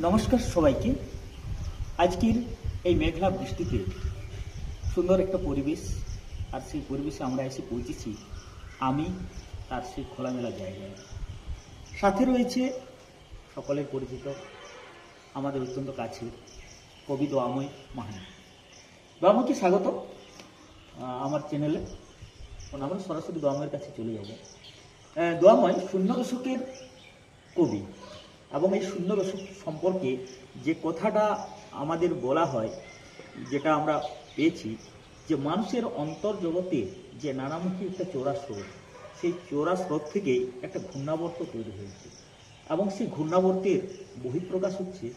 নমস্কার সবাইকে। আজকের এই মেঘলা বৃষ্টিতে সুন্দর একটা পরিবেশ, আর সেই পরিবেশে আমরা এসে পৌঁছেছি আমি তার সেই খোলামেলা জায়গায়। সাথে রয়েছে সকলের পরিচিত, আমাদের অত্যন্ত কাছে কবি দোয়াময় মাহানি। দোয়াময়কে স্বাগত আমার চ্যানেলে আমরা সরাসরি দোয়াময়ের কাছে চলে যাব। দোয়াময় শূন্য দশকের কবি। এবং এই শূন্য দশক সম্পর্কে যে কথাটা আমাদের বলা হয়, যেটা আমরা পেয়েছি, যে মানুষের অন্তর্জগতে যে নানামুখী একটা চোরা স্রোত, সেই চোরা স্রোত থেকেই একটা ঘূর্ণাবর্ত তৈরি হয়েছে। এবং সেই ঘূর্ণাবর্তের বহিঃপ্রকাশ হচ্ছে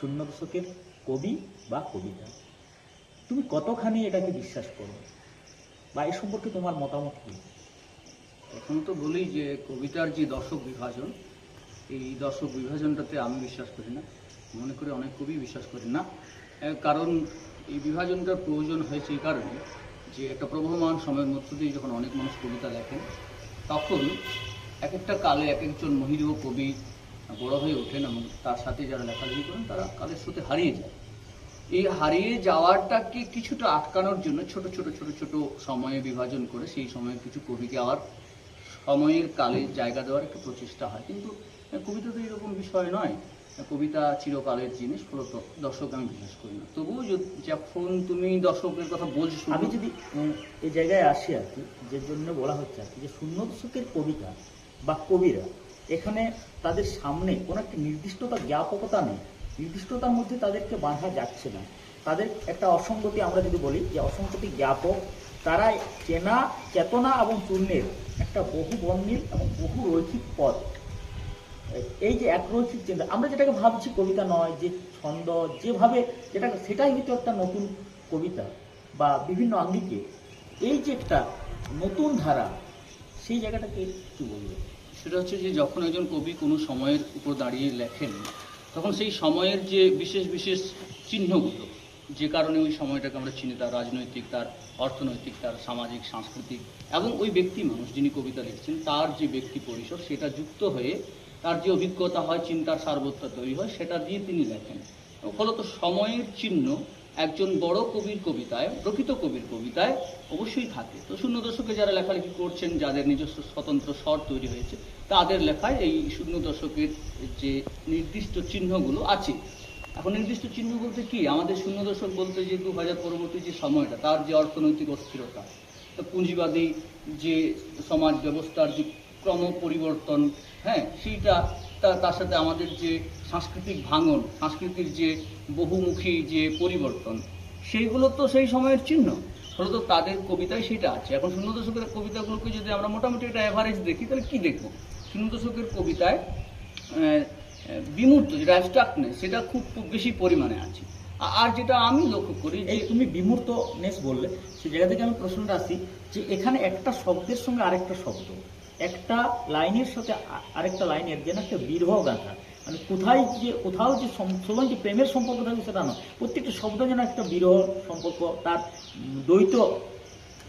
শূন্য দশকের কবি বা কবিতা। তুমি কতখানি এটাকে বিশ্বাস করো? বা এ সম্পর্কে তোমার মতামত কি? এখন তো বলি যে কবিতার যে দর্শক বিভাজন এই দর্শক বিভাজনটাতে আমি বিশ্বাস করি না। মনে করি অনেক কবি বিশ্বাস করি না। কারণ এই বিভাজনটার প্রয়োজন হয়েছে এই কারণে যে একটা প্রবহমান সময়ের মধ্য দিয়ে যখন অনেক মানুষ কবিতা লেখেন, তখন এক একটা কালে এক একজন মহিলা কবি বড় হয়ে ওঠেন এবং তার সাথে যারা লেখালেখি করেন, তারা কালের সাথে হারিয়ে যায়। এই হারিয়ে যাওয়াটাকে কিছুটা আটকানোর জন্য ছোট ছোট ছোট ছোট সময়ে বিভাজন করে সেই সময়ে কিছু কবিকে আবার সময়ের কালে জায়গা দেওয়ার একটা প্রচেষ্টা হয়। কিন্তু কবিতা তো এরকম বিষয় নয়। কবিতা চিরকালের জিনিস ফলত দর্শক আমি বিশ্বাস করি না। তবুও যখন তুমি দর্শকের কথা বলছো আমি যদি এই জায়গায় আসি আর কি, যে জন্য বলা হচ্ছে আর কি, যে শূন্য দশকের কবিতা বা কবিরা, এখানে তাদের সামনে কোনো একটা নির্দিষ্টতা জ্ঞাপকতা নেই। নির্দিষ্টতার মধ্যে তাদেরকে বাঁধা যাচ্ছে না। তাদের একটা অসঙ্গতি আমরা যদি বলি, যে অসঙ্গতি জ্ঞাপক তারা চেনা, চেতনা এবং চূর্ণের একটা বহু বর্ণিল এবং বহু রৈখিক পথ এই যে একরৈখিক চিন্তা, আমরা যেটাকে ভাবছি কবিতা নয়, যে ছন্দ, যেভাবে যেটা সেটাই হয়তো একটা নতুন কবিতা বা বিভিন্ন আঙ্গিকে। এই যে একটা নতুন ধারা, সেই জায়গাটাকে কি বলব। সেটা হচ্ছে যে যখন একজন কবি কোনো সময়ের উপর দাঁড়িয়ে লেখেন, তখন সেই সময়ের যে বিশেষ বিশেষ চিহ্নগুলো যে কারণে ওই সময়টাকে আমরা চিনি, তার রাজনৈতিক, তার অর্থনৈতিক, তার সামাজিক, সাংস্কৃতিক এবং ওই ব্যক্তি মানুষ যিনি কবিতা লিখছেন, তার যে ব্যক্তি পরিসর, সেটা যুক্ত হয়ে তার যে অভিজ্ঞতা হয় চিন্তার সার্বত্তা তৈরি হয়, সেটা দিয়ে তিনি লেখেন। ফলত সময়ের চিহ্ন একজন বড় কবির কবিতায়, প্রকৃত কবির কবিতায় অবশ্যই থাকে। তো শূন্য দশকে যারা লেখালেখি করছেন, যাদের নিজস্ব স্বতন্ত্র স্বর তৈরি হয়েছে, তাদের লেখায় এই শূন্য দশকের যে নির্দিষ্ট চিহ্নগুলো আছে। এখন নির্দিষ্ট চিহ্ন বলতে কি? আমাদের শূন্য দশক বলতে যে দু হাজার পরবর্তী যে সময়টা, তার যে অর্থনৈতিক অস্থিরতা পুঁজিবাদী যে সমাজ ব্যবস্থার যে ক্রম পরিবর্তন হ্যাঁ সেইটা তার সাথে আমাদের যে সাংস্কৃতিক ভাঙন, সংস্কৃতির যে বহুমুখী যে পরিবর্তন, সেইগুলো তো সেই সময়ের চিহ্ন। ফলত তাদের কবিতায় সেটা আছে। এখন শূন্য দশকের কবিতাগুলোকে যদি আমরা মোটামুটি একটা অ্যাভারেজ দেখি, তাহলে কি দেখব? শূন্য দশকের কবিতায় বিমূর্ত, যেটা অ্যাবস্ট্রাক্টনেস সেটা খুব বেশি পরিমাণে আছে। আর যেটা আমি লক্ষ্য করি যে তুমি বিমূর্তনেস বললে সেই জায়গা থেকে আমি প্রশ্নটা আসি যে এখানে একটা শব্দের সঙ্গে আরেকটা শব্দ, একটা লাইনের সাথে আরেকটা লাইনের যেন একটা বিরহ গাথা। মানে কোথায় যে, কোথাও যে সময় যে প্রেমের সম্পর্ক থাকবে সেটা নয়। প্রত্যেকটা শব্দ যেন একটা বিরহ সম্পর্ক, তার দ্বৈত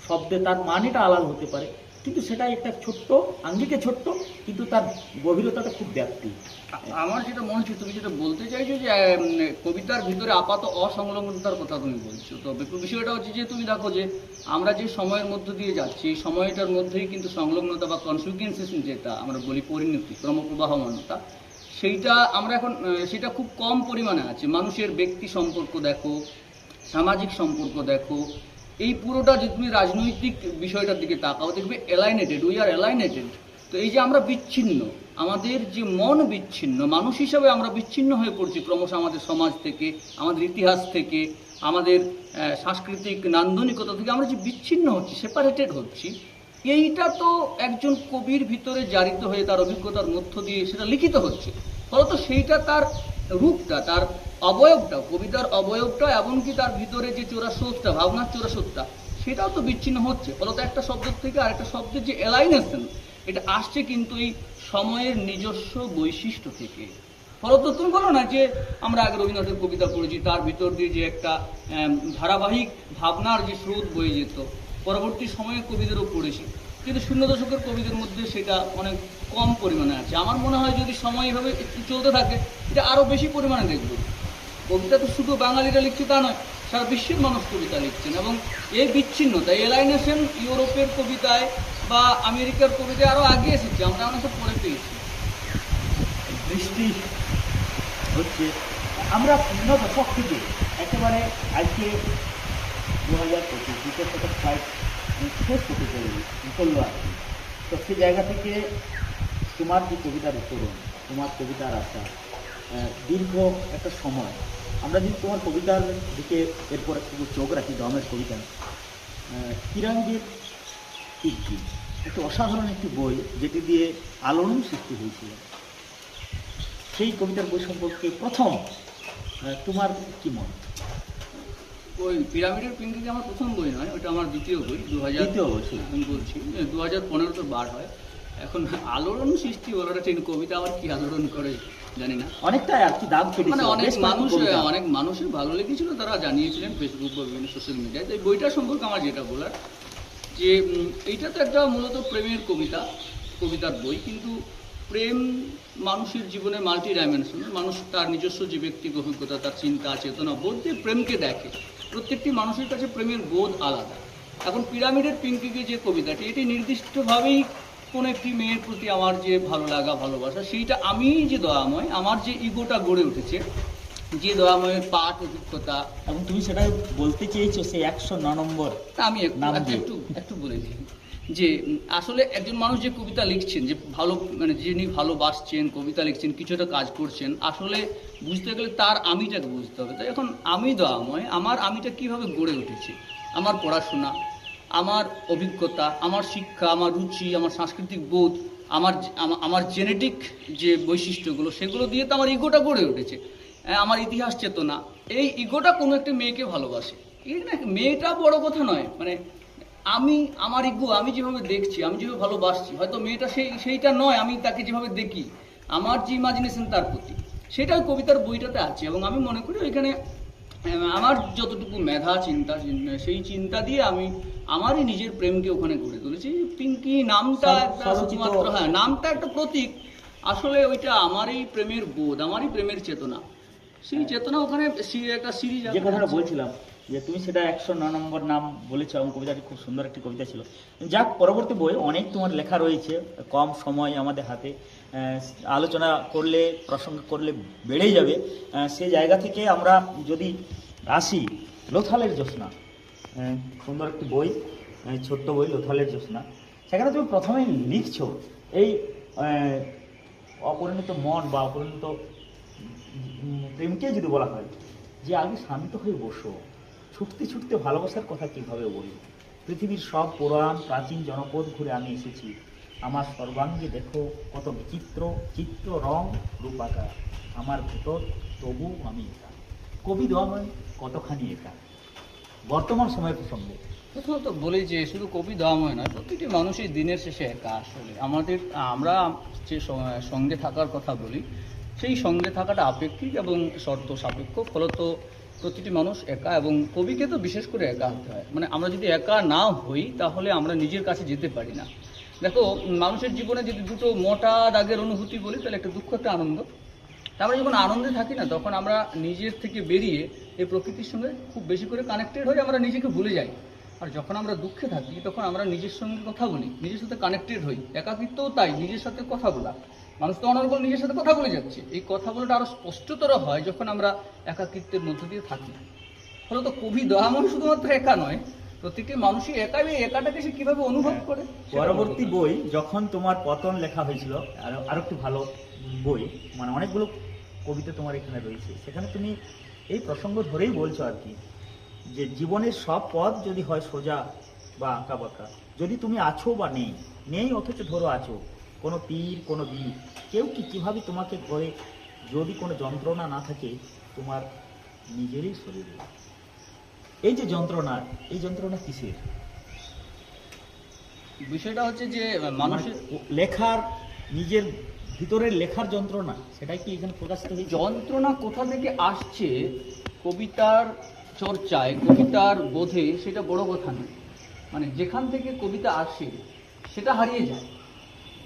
শব্দে তার মানেটা আলাদা হতে পারে। কিন্তু সেটা একটা ছোট্ট, আঙ্গিকে ছোট্ট, কিন্তু তার গভীরতাটা খুব ব্যাপ্তি। আমার যেটা মনে হচ্ছে, তুমি যেটা বলতে চাইছো যে কবিতার ভিতরে আপাত অসংলগ্নতার কথা তুমি বলছো। তো বিষয়টা হচ্ছে যে, তুমি দেখো যে, আমরা যে সময়ের মধ্য দিয়ে যাচ্ছি, এই সময়টার মধ্যেই কিন্তু সংলগ্নতা বা কনসিকুয়েন্সেস যেটা আমরা বলি পরিণতি, ক্রমপ্রবাহমানতা, সেইটা আমরা এখন সেটা খুব কম পরিমাণে আছে। মানুষের ব্যক্তি সম্পর্ক দেখো, সামাজিক সম্পর্ক দেখো এই পুরোটা যদি তুমি রাজনৈতিক বিষয়টার দিকে তাকাও, দেখবে অ্যালাইনেটেড উই আর অ্যালাইনেটেড তো এই যে আমরা বিচ্ছিন্ন, আমাদের যে মন বিচ্ছিন্ন, মানুষ হিসাবে আমরা বিচ্ছিন্ন হয়ে পড়ছি ক্রমশ আমাদের সমাজ থেকে, আমাদের ইতিহাস থেকে, আমাদের সাংস্কৃতিক নান্দনিকতা থেকে আমরা যে বিচ্ছিন্ন হচ্ছি সেপারেটেড হচ্ছি, এইটা তো একজন কবির ভিতরে জারিত হয়ে তার অভিজ্ঞতার মধ্য দিয়ে সেটা লিখিত হচ্ছে। ফলত সেইটা তার রূপটা, তার অবয়বটা, কবিতার অবয়বটা, এমনকি তার ভিতরে যে চোরাশোধটা ভাবনার চোরাশোধটা সেটাও তো বিচ্ছিন্ন হচ্ছে। ফলত একটা শব্দের থেকে আরেকটা শব্দের যে এলাইনেশন এটা আসছে কিন্তু এই সময়ের নিজস্ব বৈশিষ্ট্য থেকে। ফলত তুমি বলো না যে আমরা আগে রবীন্দ্রনাথের কবিতা পড়েছি, তার ভিতর দিয়ে যে একটা ধারাবাহিক ভাবনার যে স্রোত বয়ে যেত, পরবর্তী সময়ে কবিদেরও পড়েছি। কিন্তু শূন্য দশকের কবিদের মধ্যে সেটা অনেক কম পরিমাণে আছে। আমার মনে হয় যদি সময় এভাবে চলতে থাকে, এটা আরও বেশি পরিমাণে দেখব। কবিতা তো শুধু বাঙালিরা লিখছে তা নয়, সারা বিশ্বের মানুষ কবিতা লিখছেন এবং এই বিচ্ছিন্নতা এলাইনেশন ইউরোপের কবিতায় বা আমেরিকার কবিতায় আরও আগে এসেছে, আমরা অনেক পড়ে পেয়েছি। বৃষ্টি হচ্ছে, আমরা পূর্ণ দশক থেকে একেবারে আজকে দু হাজার পঁচিশ দ্বিতীয় শতক প্রায় শেষ হতে চলবে আর কি তো সেই জায়গা থেকে তোমার যে কবিতার উত্তরণ, তোমার কবিতার আশা দীর্ঘ একটা সময়। আমরা যদি তোমার কবিতার দিকে এরপর একটু চোখ রাখি দমের কবিতা। কিরাঙ্গের কীর্তি একটা অসাধারণ একটি বই যেটি দিয়ে আলোড়ন সৃষ্টি হয়েছিল। সেই কবিতার বই সম্পর্কে প্রথম তোমার কি মত? ওই পিরামিডের পিঙ্কি আমার প্রথম বই নয় ওটা আমার দ্বিতীয় বই দু হাজার আমি বলছি। দু হাজার পনেরো তো বার হয়। এখন আলোড়ন সৃষ্টি বলাটা ঠিক কবিতা আবার কি আলোড়ন করে? জানি না অনেকটাই আর কি কেটেছিল মানে অনেক মানুষ অনেক মানুষের ভালো লেগেছিল তারা জানিয়েছিলেন ফেসবুক বা বিভিন্ন সোশ্যাল মিডিয়ায় তো এই বইটা সম্পর্কে আমার যেটা বলার যে এইটা তো একটা মূলত প্রেমের কবিতা কবিতার বই কিন্তু প্রেম মানুষের জীবনে মাল্টি ডাইমেনশন মানুষ তার নিজস্ব যে ব্যক্তিগত অভিজ্ঞতা তার চিন্তা চেতনা বোধ দিয়ে প্রেমকে দেখে। প্রত্যেকটি মানুষের কাছে প্রেমের বোধ আলাদা। এখন পিরামিডের পিঙ্কিকে যে কবিতাটি এটি নির্দিষ্টভাবেই কোন একটি মেয়ের প্রতি আমার যে ভালো লাগা ভালোবাসা সেইটা আমি যে দয়াময় আমার যে ইগোটা গড়ে উঠেছে যে দয়াময়ের পাঠ অভিজ্ঞতা। এবং তুমি সেটা বলতে চেয়েছো সেই একশো ন নম্বর তা আমি একটু একটু-। একটু বলে দিই। যে আসলে একজন মানুষ যে কবিতা লিখছেন যে ভালো মানে যিনি ভালোবাসছেন কবিতা লিখছেন কিছু একটা কাজ করছেন আসলে বুঝতে গেলে তার আমিটাকে বুঝতে হবে। তাই এখন আমি দয়াময় আমার আমিটা কীভাবে গড়ে উঠেছে? আমার পড়াশোনা আমার অভিজ্ঞতা, আমার শিক্ষা, আমার রুচি, আমার সাংস্কৃতিক বোধ, আমার আমার জেনেটিক যে বৈশিষ্ট্যগুলো, সেগুলো দিয়ে তো আমার ইগোটা গড়ে উঠেছে। আমার ইতিহাস চেতনা, এই ইগোটা কোনো একটা মেয়েকে ভালোবাসে। এই না, মেয়েটা বড় কথা নয় মানে আমি, আমার ইগো, আমি যেভাবে দেখছি, আমি যেভাবে ভালোবাসছি, হয়তো মেয়েটা সেই, সেইটা নয়, আমি তাকে যেভাবে দেখি, আমার যে ইমাজিনেশন তার প্রতি, সেটা কবিতার বইটাতে আছে এবং আমি মনে করি ওইখানে আমার যতটুকু মেধা চিন্তা সেই চিন্তা দিয়ে আমি আমারই নিজের প্রেমকে ওখানে গড়ে তুলেছি। পিঙ্কি নামটা একটা শুধুমাত্র হ্যাঁ নামটা একটা প্রতীক। আসলে ওইটা আমারই প্রেমের বোধ আমারই প্রেমের চেতনা। সেই চেতনা ওখানে সি- একটা সিরিজ যে কথাটা বলছিলাম যে তুমি সেটা একশো ন নম্বর নাম বলেছ এবং কবিতাটি খুব সুন্দর একটি কবিতা ছিল। যাক পরবর্তী বই অনেক তোমার লেখা রয়েছে কম সময় আমাদের হাতে। আলোচনা করলে, প্রসঙ্গ করলে বেড়েই যাবে। সেই জায়গা থেকে আমরা যদি আসি, লোথালের জ্যোৎস্না সুন্দর একটি বই ছোট্ট বই, লোথালের জ্যোৎস্না। সেখানে তুমি প্রথমেই লিখছো এই অপরিণত মন বা অপরিণত প্রেমকে যদি বলা হয়, যে আগে শান্ত হয়ে বসো, ছুটতে ছুটতে ভালোবাসার কথা কীভাবে বলি পৃথিবীর সব পুরাণ, প্রাচীন জনপদ ঘুরে আমি এসেছি। আমার সর্বাঙ্গে দেখো কত বিচিত্র, চিত্র, রং রূপাকা আমার ভেতর তবু আমি একা। কবি দময় কতখানি একা? বর্তমান সময় প্রসঙ্গে। প্রথমত বলি যে, শুধু কবি দয়াময় নয় প্রতিটি মানুষই দিনের শেষে একা আসলে। আমাদের, আমরা যে সঙ্গে থাকার কথা বলি, সেই সঙ্গে থাকাটা আপেক্ষিক এবং শর্ত সাপেক্ষ। ফলত প্রতিটি মানুষ একা এবং কবিকে তো বিশেষ করে একা হতে হয়। মানে আমরা যদি একা না হই, তাহলে আমরা নিজের কাছে যেতে পারি না। দেখো, মানুষের জীবনে যদি দুটো মোটা দাগের অনুভূতি বলি, তাহলে একটা দুঃখ, একটা আনন্দ। আমরা যখন আনন্দে থাকি না, তখন আমরা নিজের থেকে বেরিয়ে এই প্রকৃতির সঙ্গে খুব বেশি করে কানেক্টেড হয়ে আমরা নিজেকে ভুলে যাই। আর যখন আমরা দুঃখে থাকি, তখন আমরা নিজের সঙ্গে কথা বলি, নিজের সাথে কানেক্টেড হই। একাকিত্বও তাই, নিজের সাথে কথা বলা। মানুষ তো অনর্গল নিজের সাথে কথা বলে যাচ্ছে। এই কথা বলাটা আরও স্পষ্টতর হয় যখন আমরা একাকিত্বের মধ্য দিয়ে থাকি। ফলত কবি দয়ামন শুধুমাত্র একা নয় প্রত্যেকটি মানুষই একা এই একাটাকে সে কীভাবে অনুভব করে? পরবর্তী বই যখন তোমার পতন লেখা হয়েছিল আর আরও একটু ভালো বই মানে অনেকগুলো কবিতা তোমার এখানে রয়েছে সেখানে তুমি এই প্রসঙ্গ ধরেই বলছো আর কি যে জীবনের সব পথ যদি হয় সোজা বা আঁকা বাঁকা যদি তুমি আছো বা নেই নেই অথচ ধরো আছো কোনো তীর কোনো বিষ কেউ কি কীভাবে তোমাকে করে যদি কোনো যন্ত্রণা না থাকে তোমার নিজেরই শরীরে? এই যে যন্ত্রণা এই যন্ত্রণা কিসের? বিষয়টা হচ্ছে যে মানুষের মানে লেখার নিজের ভিতরের লেখার যন্ত্রণা সেটাই কি এখানে প্রকাশিত হয়েছে? যন্ত্রণা কোথা থেকে আসছে কবিতার চর্চায় কবিতার বোধে সেটা বড় কথা নয়। মানে যেখান থেকে কবিতা আসে সেটা হারিয়ে যায়।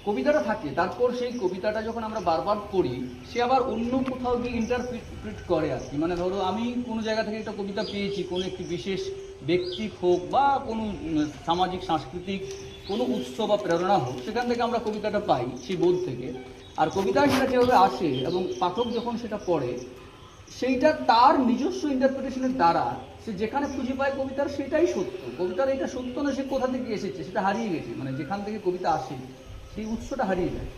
কবিতাটা থাকে, তারপর সেই কবিতাটা যখন আমরা বারবার পড়ি, সে আবার অন্য কোথাও গিয়ে ইন্টারপ্রিট করে আর কি। মানে ধরো আমি কোনো জায়গা থেকে একটা কবিতা পেয়েছি, কোনো একটি বিশেষ ব্যক্তি হোক বা কোনো সামাজিক, সাংস্কৃতিক কোনো উৎস বা প্রেরণা হোক, সেখান থেকে আমরা কবিতাটা পাই সেই বোধ থেকে। আর কবিতা সেটা যেভাবে আসে এবং পাঠক যখন সেটা পড়ে, সেইটা তার নিজস্ব ইন্টারপ্রিটেশনের দ্বারা সে যেখানে খুঁজে পায় কবিতার সেটাই সত্য। কবিতার এটা সত্য না, সে কোথা থেকে এসেছে, সেটা হারিয়ে গেছে। মানে যেখান থেকে কবিতা আসে সেই উৎসটা হারিয়ে যায়।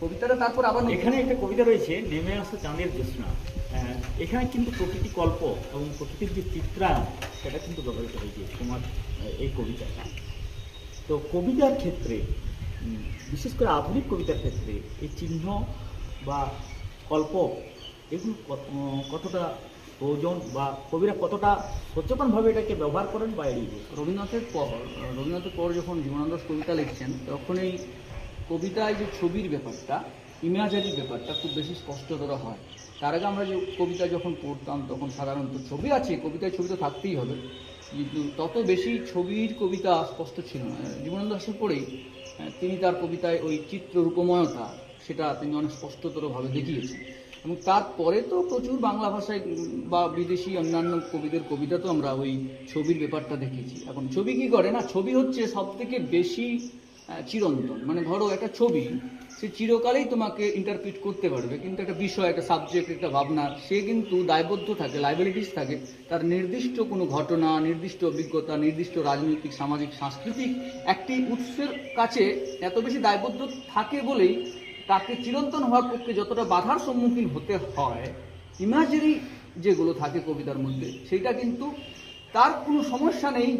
কবিতাটা তারপর আবার এখানে একটা কবিতা রয়েছে নেমে আসা চাঁদের জ্যোৎস্না। এখানে কিন্তু প্রকৃতি কল্প এবং প্রকৃতির যে চিত্রায়ন সেটা কিন্তু ব্যবহৃত হয়েছে তোমার এই কবিতাটা। তো কবিতার ক্ষেত্রে বিশেষ করে আধুনিক কবিতার ক্ষেত্রে এই চিহ্ন বা কল্প এগুলো কত- কতটা প্রয়োজন বা কবিরা কতটা সচেতনভাবে এটাকে ব্যবহার করেন বা এড়িয়ে রবীন্দ্রনাথের পর রবীন্দ্রনাথের পর যখন জীবনানন্দ কবিতা লিখছেন তখন এই কবিতায় যে ছবির ব্যাপারটা, ইমেজারির ব্যাপারটা খুব বেশি স্পষ্টতর হয়। তার আগে আমরা যে কবিতা যখন পড়তাম, তখন সাধারণত ছবি আছে, কবিতায় ছবি তো থাকতেই হবে। কিন্তু তত বেশি ছবির কবিতা স্পষ্ট ছিল না। জীবনানন্দ দাসের পরেই তিনি তার কবিতায় ওই চিত্র রূপময়তা সেটা তিনি অনেক স্পষ্টতরভাবে দেখিয়েছেন। এবং তারপরে তো প্রচুর বাংলা ভাষায় বা বিদেশি অন্যান্য কবিদের কবিতা তো আমরা ওই ছবির ব্যাপারটা দেখেছি। এখন ছবি কি করে? না, ছবি হচ্ছে সব থেকে বেশি চিরন্তন। মানে ধরো একটা ছবি, সে চিরকালেই তোমাকে ইন্টারপ্রিট করতে পারবে, কিন্তু একটা বিষয়, একটা সাবজেক্ট একটা ভাবনা, সে কিন্তু দায়বদ্ধ থাকে লাইবিলিটিস থাকে। তার নির্দিষ্ট কোনো ঘটনা, নির্দিষ্ট অভিজ্ঞতা, নির্দিষ্ট রাজনৈতিক, সামাজিক, সাংস্কৃতিক একটি উৎসের কাছে এত বেশি দায়বদ্ধ থাকে বলেই তাকে চিরন্তন হওয়ার পক্ষে যতটা বাধার সম্মুখীন হতে হয় ইমাজিনারি যেগুলো থাকে কবিতার মধ্যে সেটা কিন্তু তার কোনো সমস্যা নেই।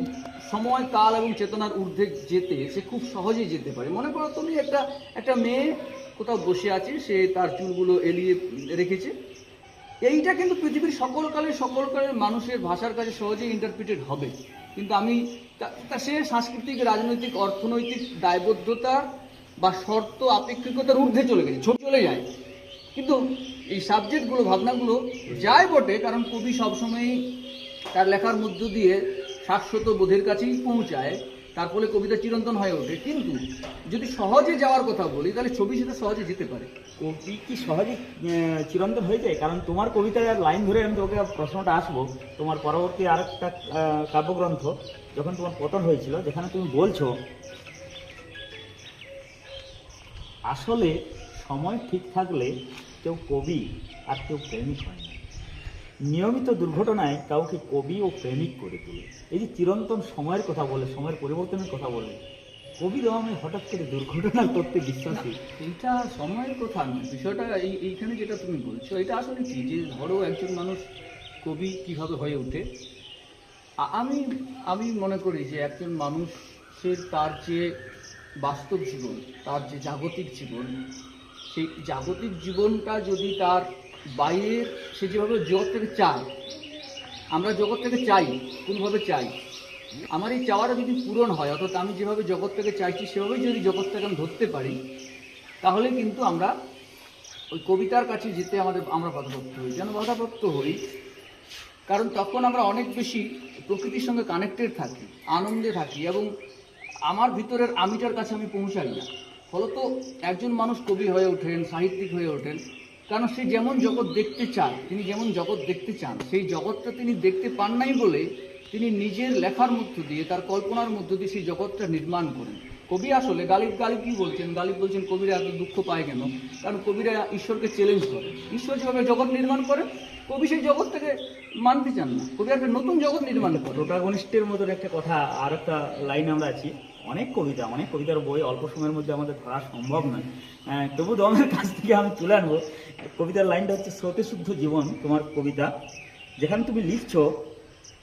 সময়, কাল এবং চেতনার ঊর্ধ্বে যেতে সে খুব সহজেই যেতে পারে। মনে করো তুমি একটা একটা মেয়ে কোথাও বসে আছে, সে তার চুলগুলো এলিয়ে রেখেছে। এইটা কিন্তু পৃথিবীর সকল কালের সকল কালের মানুষের ভাষার কাছে সহজেই ইন্টারপ্রিটেড হবে। কিন্তু আমি, তা- তা সে সাংস্কৃতিক, রাজনৈতিক, অর্থনৈতিক দায়বদ্ধতা বা শর্ত আপেক্ষিকতার ঊর্ধ্বে চলে গেছে ছোট চলে যায়। কিন্তু এই সাবজেক্টগুলো ভাবনাগুলো যায় বটে, কারণ কবি সবসময়ই তার লেখার মধ্য দিয়ে শাশ্বত বোধের কাছেই পৌঁছায়, তার ফলে কবিতা চিরন্তন হয়ে ওঠে। কিন্তু যদি সহজে যাওয়ার কথা বলি, তাহলে ছবি সেটা সহজে যেতে পারে। কবি কি সহজে চিরন্তন হয়ে যায়? কারণ তোমার কবিতার লাইন ধরে আমি তোকে প্রশ্নটা আসব। তোমার পরবর্তী আরেকটা কাব্যগ্রন্থ, যখন তোমার পতন হয়েছিল, যেখানে তুমি বলছো, আসলে সময় ঠিক থাকলে কেউ কবি আর কেউ প্রেমিক হয় নিয়মিত দুর্ঘটনায় কাউকে কবি ও প্রেমিক করে তোলে। এই যে চিরন্তন সময়ের কথা বলে, সময়ের পরিবর্তনের কথা বলে, কবি আমি হঠাৎ করে দুর্ঘটনা করতে বিশ্বাসী? এইটা সময়ের কথা নয় বিষয়টা এই, এইখানে যেটা তুমি বলছো, এটা আসলে কি? যে ধরো একজন মানুষ কবি কীভাবে হয়ে ওঠে? আমি আমি মনে করি যে একজন মানুষের তার যে বাস্তব জীবন, তার যে জাগতিক জীবন, সেই জাগতিক জীবনটা যদি তার বাইরের সে যেভাবে জগৎ থেকে চায়, আমরা জগৎ থেকে চাই, কোনভাবে চাই? আমার এই চাওয়াটা যদি পূরণ হয়, অর্থাৎ আমি যেভাবে জগৎ থেকে চাইছি, সেভাবেই যদি জগৎটাকে আমি ধরতে পারি, তাহলে কিন্তু আমরা ওই কবিতার কাছে যেতে আমাদের, আমরা বাধাপ্রাপ্ত হই। যেন বাধাপ্রাপ্ত হই, কারণ তখন আমরা অনেক বেশি প্রকৃতির সঙ্গে কানেক্টেড থাকি, আনন্দে থাকি, এবং আমার ভিতরের আমিটার কাছে আমি পৌঁছাই না। ফলত একজন মানুষ কবি হয়ে ওঠেন, সাহিত্যিক হয়ে ওঠেন কারণ সে যেমন জগৎ দেখতে চান, তিনি যেমন জগৎ দেখতে চান, সেই জগৎটা তিনি দেখতে পান নাই বলে তিনি নিজের লেখার মধ্য দিয়ে, তার কল্পনার মধ্য দিয়ে সেই জগৎটা নির্মাণ করেন। কবি আসলে গালিব গালিব কি বলছেন? গালিব বলছেন, কবিরা এত দুঃখ পায় কেন? কারণ কবিরা ঈশ্বরকে চ্যালেঞ্জ করে। ঈশ্বর যেভাবে জগৎ নির্মাণ করে, কবি সেই জগৎটাকে মানতে চান না। কবি একটা নতুন জগৎ নির্মাণ করে। প্রোটাগনিস্টের মতন একটা কথা আর একটা লাইন আমরা আছি। অনেক কবিতা, অনেক কবিতার বই অল্প সময়ের মধ্যে আমাদের ধরা সম্ভব নয়। তবু দমের কাছ থেকে আমি তুলে আনব। কবিতার লাইনটা হচ্ছে স্রোতে শুদ্ধ জীবন তোমার কবিতা। যেখানে তুমি লিখছো,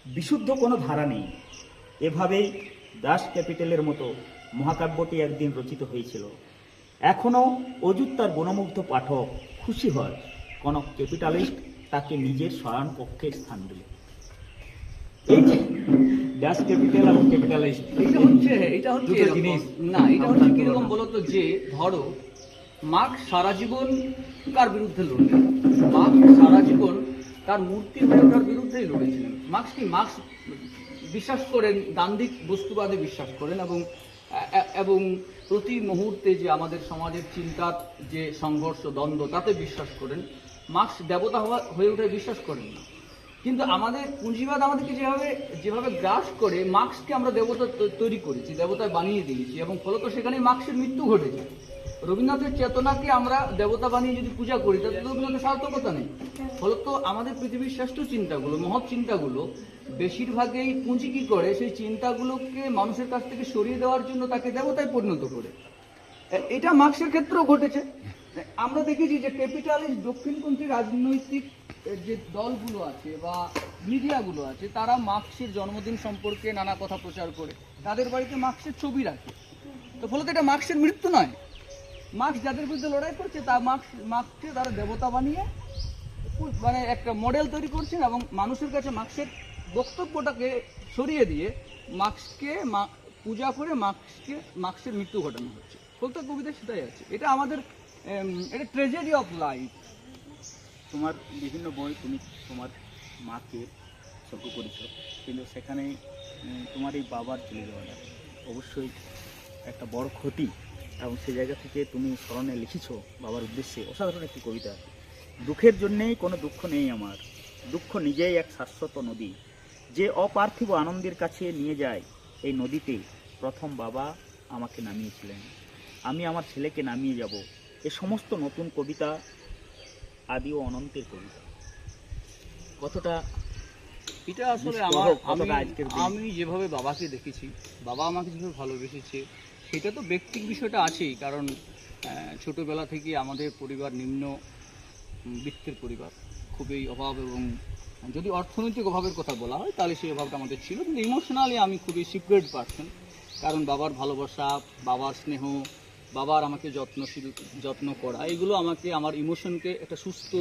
বিশুদ্ধ কোনো ধারা নেই। এভাবেই দাস ক্যাপিটালের মতো মহাকাব্যটি একদিন রচিত হয়েছিল। এখনও অযুত তার গণমুগ্ধ পাঠক খুশি হয়। কোনো ক্যাপিটালিস্ট তাকে নিজের শয়ন পক্ষে স্থান দিল। ড্যাশ ক্যাপিটাল এবং এটা হচ্ছে এটা হচ্ছে জিনিস। না এটা হচ্ছে কীরকম বলতো যে ধরো মার্ক্স সারা জীবন কার বিরুদ্ধে লড়লেন মার্ক্স সারা জীবন তার বিরুদ্ধেই লড়েছিলেন মার্ক্স কি মার্ক্স বিশ্বাস করেন গান্ধিক বস্তুবাদে বিশ্বাস করেন এবং এবং প্রতি মুহূর্তে যে আমাদের সমাজের চিন্তার যে সংঘর্ষ দ্বন্দ্ব তাতে বিশ্বাস করেন? মার্ক্স দেবতা হওয়া হয়ে ওঠে বিশ্বাস করেন না। কিন্তু আমাদের পুঁজিবাদ আমাদেরকে যেভাবে যেভাবে গ্রাস করে, মার্ক্সকে আমরা দেবতা তৈরি করেছি, দেবতায় বানিয়ে দিয়েছি, এবং ফলত সেখানে মার্ক্সের মৃত্যু ঘটেছে। রবীন্দ্রনাথের চেতনাকে আমরা দেবতা বানিয়ে যদি পূজা করি, তাতে রবীন্দ্রনাথের সার্থকতা নেই। ফলত আমাদের পৃথিবীর শ্রেষ্ঠ চিন্তাগুলো, মহৎ চিন্তাগুলো, বেশিরভাগই পুঁজি কি করে, সেই চিন্তাগুলোকে মানুষের কাছ থেকে সরিয়ে দেওয়ার জন্য তাকে দেবতায় পরিণত করে। এটা মার্ক্সের ক্ষেত্রেও ঘটেছে। আমরা দেখেছি যে ক্যাপিটালিস্ট দক্ষিণপন্থী রাজনৈতিক যে দলগুলো আছে বা মিডিয়াগুলো আছে, তারা মার্ক্সের জন্মদিন সম্পর্কে নানা কথা প্রচার করে। তাদের বাড়িতে মার্ক্সের ছবি রাখে। তো ফলত এটা মার্ক্সের মৃত্যু নয়। মার্ক্স যাদের বিরুদ্ধে লড়াই করছে, তা মার্ক্স, মার্ক্সকে তারা দেবতা বানিয়ে মানে একটা মডেল তৈরি করছেন এবং মানুষের কাছে মার্ক্সের বক্তব্যটাকে সরিয়ে দিয়ে মার্ক্সকে পূজা করে মার্ক্সকে, মার্ক্সের মৃত্যু ঘটানো হচ্ছে। প্রত্যেক কবিতা সেটাই আছে। এটা আমাদের এটা ট্রেজেডি অফ লাইফ তোমার বিভিন্ন বই তুমি তোমার মাকে ছোট করেছ, কিন্তু সেখানে তোমার এই বাবার চলে যাওয়াটা অবশ্যই একটা বড় ক্ষতি এবং সেই জায়গা থেকে তুমি স্মরণে লিখেছো বাবার উদ্দেশ্যে। অসাধারণ একটি কবিতা দুঃখের জন্যেই কোনো দুঃখ নেই আমার। দুঃখ নিজেই এক শাশ্বত নদী। যে অপার্থিব আনন্দের কাছে নিয়ে যায় এই নদীতে, প্রথম বাবা আমাকে নামিয়েছিলেন। আমি আমার ছেলেকে নামিয়ে যাব। এ সমস্ত নতুন কবিতা আদি ও অনন্তের কবিতা। কতটা এটা আসলে আমার আমি আজকের আমি যেভাবে বাবাকে দেখেছি বাবা আমাকে যেভাবে ভালোবেসেছে সেটা তো ব্যক্তিক বিষয়টা আছেই কারণ ছোটোবেলা ছোটবেলা থেকে আমাদের পরিবার নিম্ন বৃত্তের পরিবার খুবই অভাব এবং যদি অর্থনৈতিক অভাবের কথা বলা হয় তাহলে সেই অভাবটা আমাদের ছিল কিন্তু ইমোশনালি আমি খুবই সিক্রেট পার্সন কারণ বাবার ভালোবাসা বাবার স্নেহ বাবার আমাকে যত্নশীল, যত্ন করা, এগুলো আমাকে, আমার ইমোশনকে একটা সুস্থ,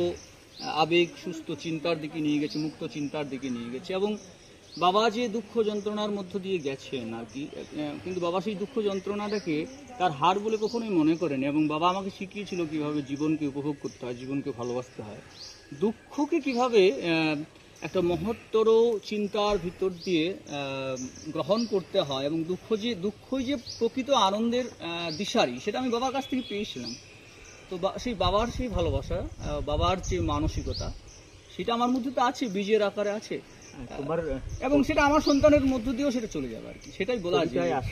আবেগ, সুস্থ চিন্তার দিকে নিয়ে গেছে, মুক্ত চিন্তার দিকে নিয়ে গেছে এবং বাবা যে দুঃখ যন্ত্রণার মধ্য দিয়ে গেছেন আর কি কিন্তু বাবা সেই দুঃখ যন্ত্রণাটাকে তার হার বলে কখনোই মনে করেন এবং বাবা আমাকে শিখিয়েছিল কীভাবে জীবনকে উপভোগ করতে হয়, জীবনকে ভালোবাসতে হয়। দুঃখকে কীভাবে একটা মহত্তর চিন্তার ভিতর দিয়ে গ্রহণ করতে হয় এবং দুঃখ যে দুঃখই যে প্রকৃত আনন্দের দিশারি সেটা আমি বাবার কাছ থেকে পেয়েছিলাম। তো সেই বাবার সেই ভালোবাসা বাবার যে মানসিকতা সেটা আমার মধ্যে তো আছে বীজের আকারে আছে। তোমার এবং সেটা আমার সন্তানের মধ্য দিয়েও সেটা চলে যাবে আর কি। সেটাই বলা যায়। আহ,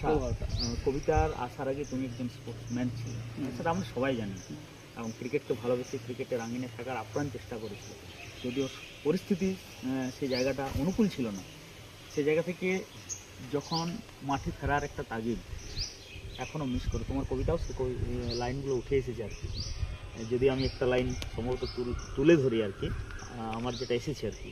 কবিতার আসার আগে তুমি একজন স্পোর্টসম্যান ছিলে। সেটা আমরা সবাই জানি এবং ক্রিকেট তো ভালোবেসে ক্রিকেটের আঙিনে থাকার আপ্রাণ চেষ্টা করেছিল। যদিও পরিস্থিতি সেই জায়গাটা অনুকূল ছিল না। সে জায়গা থেকে যখন মাঠে ফেরার একটা তাগিদ এখনও মিস করো, তোমার কবিতাও সে কবি- লাইনগুলো উঠে এসেছে আর কি। যদি আমি একটা লাইন সম্ভবত তুল- তুলে ধরি আর কি আমার যেটা এসেছে আর কি,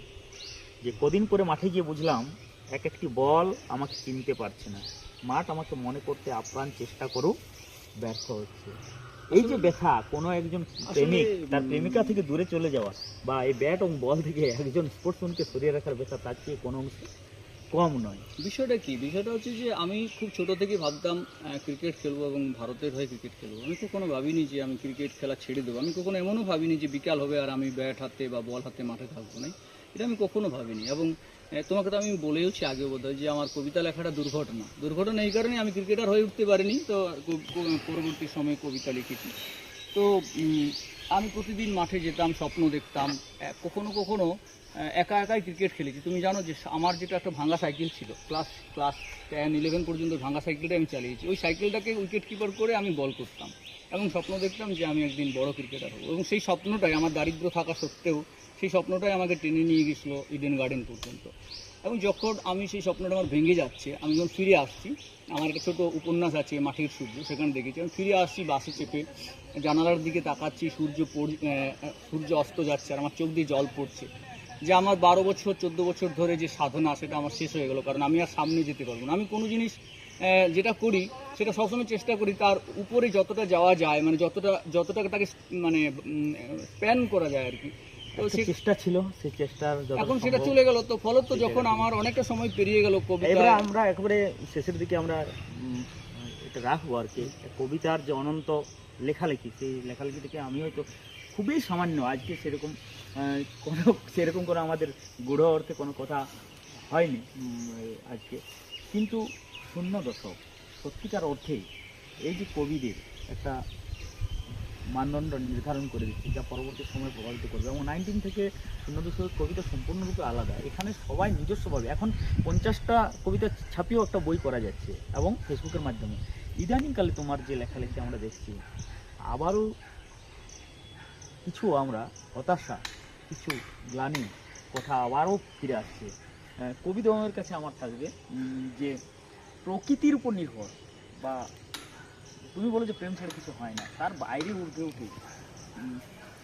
যে কদিন পরে মাঠে গিয়ে বুঝলাম এক একটি বল আমাকে চিনতে পারছে না। মাঠ আমাকে মনে করতে আপ্রাণ চেষ্টা করো ব্যর্থ হচ্ছে। এই যে ব্যথা কোনো একজন প্রেমিক তার প্রেমিকা থেকে দূরে চলে যাওয়া বা এই ব্যাট এবং বল থেকে একজন স্পোর্টসম্যানকে সরিয়ে রাখার ব্যথা তার চেয়ে কোনো অংশে কম নয়। বিষয়টা কি? বিষয়টা হচ্ছে যে আমি খুব ছোট থেকে ভাবতাম ক্রিকেট খেলব এবং ভারতের হয়ে ক্রিকেট খেলব। আমি কখনো ভাবিনি যে আমি ক্রিকেট খেলা ছেড়ে দেবো। আমি কখনো এমনও ভাবিনি যে বিকাল হবে আর আমি ব্যাট হাতে বা বল হাতে মাঠে থাকব। না এটা আমি কখনো ভাবিনি। এবং তোমাকে তো আমি বলেওছি আগে বোধ যে আমার কবিতা লেখাটা দুর্ঘটনা। দুর্ঘটনা এই কারণে আমি ক্রিকেটার হয়ে উঠতে পারিনি, তো পরবর্তী সময়ে কবিতা লিখেছি। তো আমি প্রতিদিন মাঠে যেতাম, স্বপ্ন দেখতাম কখনো কখনো একা একাই ক্রিকেট খেলেছি। তুমি জানো যে আমার যেটা একটা ভাঙা সাইকেল ছিল ক্লাস ক্লাস টেন ইলেভেন পর্যন্ত ভাঙা সাইকেলটা আমি চালিয়েছি। ওই সাইকেলটাকে উইকেট কিপার করে আমি বল করতাম এবং স্বপ্ন দেখতাম যে আমি একদিন বড় ক্রিকেটার হব এবং সেই স্বপ্নটাই, আমার দারিদ্র থাকা সত্ত্বেও সেই স্বপ্নটাই আমাকে টেনে নিয়ে গেছিল ইডেন গার্ডেন পর্যন্ত। এবং যখন আমি সেই স্বপ্নটা আমার ভেঙে যাচ্ছে, আমি যখন ফিরে আসছি, আমার একটা ছোটো উপন্যাস আছে মাটির সূর্য, সেখানে দেখেছি। আমি ফিরে আসছি বাসে চেপে, জানালার দিকে তাকাচ্ছি, সূর্য পড়- সূর্য অস্ত যাচ্ছে আর আমার চোখ দিয়ে জল পড়ছে। যে আমার বারো বছর, চোদ্দ বছর ধরে যে সাধনা, সেটা আমার শেষ হয়ে গেল, কারণ আমি আর সামনে যেতে পারব না। আমি কোনো জিনিস যেটা করি, সেটা সবসময় চেষ্টা করি, তার উপরে যতটা যাওয়া যায় মানে যতটা যতটা তাকে মানে স্প্যান করা যায় আর কি চেষ্টা ছিল সেই চেষ্টার এখন সেটা চলে গেল তো ফলত যখন আমার অনেকটা সময় পেরিয়ে গেল কবিতা এবারে আমরা একেবারে শেষের দিকে আমরা এটা রাখব আর কি। কবিতার যে অনন্ত লেখালেখি সেই লেখালেখি থেকে আমি হয়তো খুবই সামান্য আজকে সেরকম কোনো সেরকম করে আমাদের গূঢ় অর্থে কোনো কথা হয়নি আজকে। কিন্তু শূন্য দশক সত্যিকার অর্থেই এই যে কবিদের একটা মানদণ্ড নির্ধারণ করে দিচ্ছে যা পরবর্তী সময় প্রভাবিত করবে। এবং নাইনটিন থেকে শূন্য দশকের কবিতা সম্পূর্ণরূপে আলাদা। এখানে সবাই নিজস্বভাবে এখন পঞ্চাশটা কবিতা ছাপিয়েও একটা বই করা যাচ্ছে এবং ফেসবুকের মাধ্যমে। ইদানিংকালে তোমার যে লেখালেখি আমরা দেখছি আবারও কিছু আমরা হতাশা কিছু গ্লানি কথা আবারও ফিরে আসছে। আহ, কবি দমের কাছে আমার থাকবে যে প্রকৃতির উপর নির্ভর বা তুমি বলো যে প্রেম ছাড়া কিছু হয় না, তার বাইরে উঠে উঠে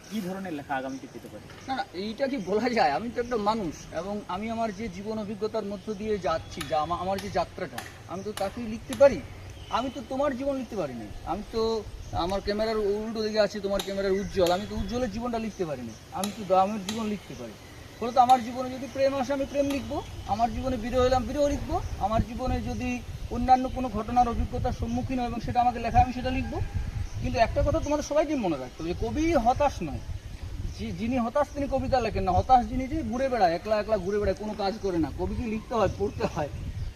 কি ধরনের লেখা আগামীতে পেতে পারি? না না, এইটা কি বলা যায়? আমি তো একটা মানুষ এবং আমি আমার যে জীবন অভিজ্ঞতার মধ্য দিয়ে যাচ্ছি, যা আমার যে যাত্রাটা, আমি তো তাকেই লিখতে পারি? আমি তো তোমার জীবন লিখতে পারি না আমি তো আমার ক্যামেরার উল্টো দিকে আছে, তোমার ক্যামেরার উজ্জ্বল। আমি তো উজ্জ্বলের জীবনটা লিখতে পারি না আমি তো দামের জীবন লিখতে পারি। ফলে তো আমার জীবনে যদি প্রেম আসে, আমি প্রেম লিখব। আমার জীবনে বিরহ এলাম বিরহ লিখব। আমার জীবনে যদি অন্যান্য কোনো ঘটনার অভিজ্ঞতার সম্মুখীন হয় এবং সেটা আমাকে লেখা আমি সেটা লিখব। কিন্তু একটা কথা তোমাদের সবাইকে মনে রাখতে হবে যে কবি হতাশ নয়। যে- যিনি হতাশ তিনি কবিতা লেখেন না। হতাশ যিনি যে ঘুরে বেড়ায় একলা একলা ঘুরে বেড়ায় কোনো কাজ করে না। কবিকে লিখতে হয় পড়তে হয়।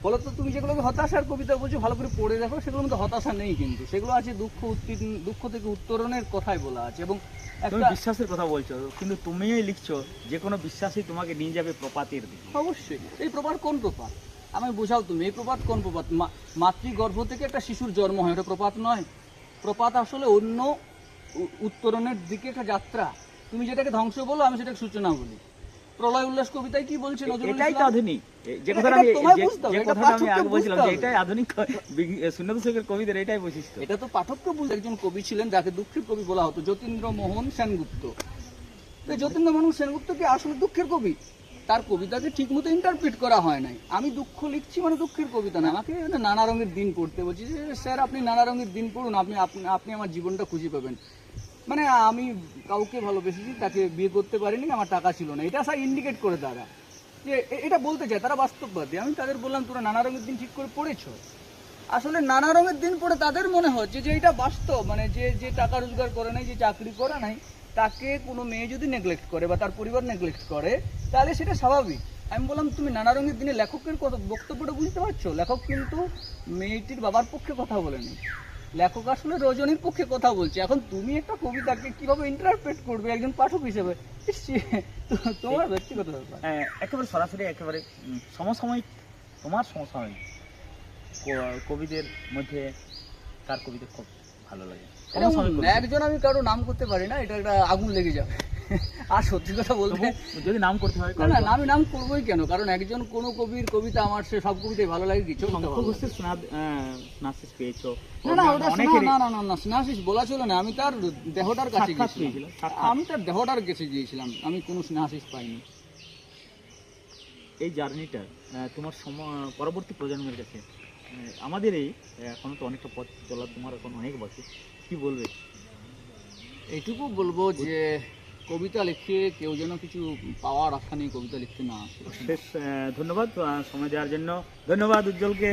ফলত তুমি যেগুলোকে হতাশার কবিতা বলছো ভালো করে পড়ে দেখো সেগুলো মধ্যে হতাশা নেই কিন্তু। সেগুলো আছে দুঃখ উত্তীর্ণ দুঃখ থেকে উত্তরণের কথাই বলা আছে এবং তুমি একটা বিশ্বাসের কথা বলছো কিন্তু তুমিই লিখছো যে কোনো বিশ্বাসই তোমাকে নিয়ে যাবে প্রপাতের দিকে। অবশ্যই। এই প্রপাত কোন প্রপাত? আমি বোঝাও তুমি এই প্রপাত কোন প্রপাত? মাতৃগর্ভ থেকে একটা শিশুর জন্ম হয় এটা প্রপাত নয়। প্রপাত আসলে অন্য উত্তরণের দিকে একটা যাত্রা। তুমি যেটাকে ধ্বংস বলো আমি সেটাকে সূচনা বলি। প্রলয় উল্লাস কবিতায় কি বলছে এটাই তো আধুনিক। যে এটা- কথাটা আমি যে- বুঝতে হবে, যে এটা কথাটা আমি আগে বলছিলাম যে এটাই আধুনিক বিগ- শূন্য কবিদের এটাই বৈশিষ্ট্য। এটা তো পাঠককে বুঝতে একজন কবি ছিলেন যাকে দুঃখের কবি বলা হতো যতীন্দ্র মোহন সেনগুপ্ত। যতীন্দ্র মোহন সেনগুপ্ত কি আসলে দুঃখের কবি? তার কবিতাকে ঠিকমতো ইন্টারপ্রিট করা হয় নাই। আমি দুঃখ লিখছি মানে দুঃখের কবিতা না আমাকে নানা রঙের দিন পড়তে বলছি যে, স্যার, আপনি নানা রঙের দিন পড়ুন আপনি, আপনি- আমার জীবনটা খুঁজে পাবেন। মানে আমি কাউকে ভালোবেসেছি, তাকে বিয়ে করতে পারিনি, আমার টাকা ছিল না। এটা স্যার ইন্ডিকেট করে তারা। যে এটা বলতে চায়, তারা বাস্তববাদী। আমি তাদের বললাম, তোরা নানা রঙের দিন ঠিক করে পড়েছ। আসলে নানা রঙের দিন পরে তাদের মনে হচ্ছে যে এটা বাস্তব মানে যে যে টাকা রোজগার করে নাই, যে চাকরি করে নাই তাকে কোনো মেয়ে যদি নেগলেক্ট করে বা তার পরিবার নেগলেক্ট করে তাহলে সেটা স্বাভাবিক। আমি বললাম তুমি নানা রঙের দিনে লেখকের কথা বক্তব্যটা বুঝতে পারছ? লেখক কিন্তু মেয়েটির বাবার পক্ষে কথা বলেনি। লেখক আসলে রজনীর পক্ষে কথা বলছে। এখন তুমি একটা কবিতাকে কীভাবে ইন্টারপ্রেট করবে একজন পাঠক হিসেবে? তোমার ব্যক্তিগত ব্যাপার। একেবারে সরাসরি একেবারে সমসাময়িক তোমার সমসাময়িক কবিদের মধ্যে তার কবিতা খুব ভালো লাগে। একজন আমি কারও নাম করতে পারি না এটা একটা আগুন লেগে যাবে। আর সত্যি কথা বলতে যদি নাম করতে হয় না না আমি নাম করবোই কেন? কারণ একজন কোন কবির কবিতা আমার সে সব কবিতাই ভালো লাগে কিছু স্নাসিস পেয়েছ। না না ওটা না না না না স্নেহাশিস বলা চলে না। আমি তার দেহটার কাছে গিয়েছিলাম। আমি তার দেহটার কাছে গিয়েছিলাম। আমি কোনো স্নেহাশিস পাইনি। এই জার্নিটা তোমার সময় পরবর্তী প্রজন্মের কাছে আমাদের এই এখনও তো অনেকটা পথ চলার তোমার এখন অনেক বাকি। কি বলবে? এইটুকু বলব যে কবিতা লিখে কেউ যেন কিছু পাওয়ার আশা নেই কবিতা লিখতে না আসে। ধন্যবাদ সময় দেওয়ার জন্য। ধন্যবাদ উজ্জ্বলকে।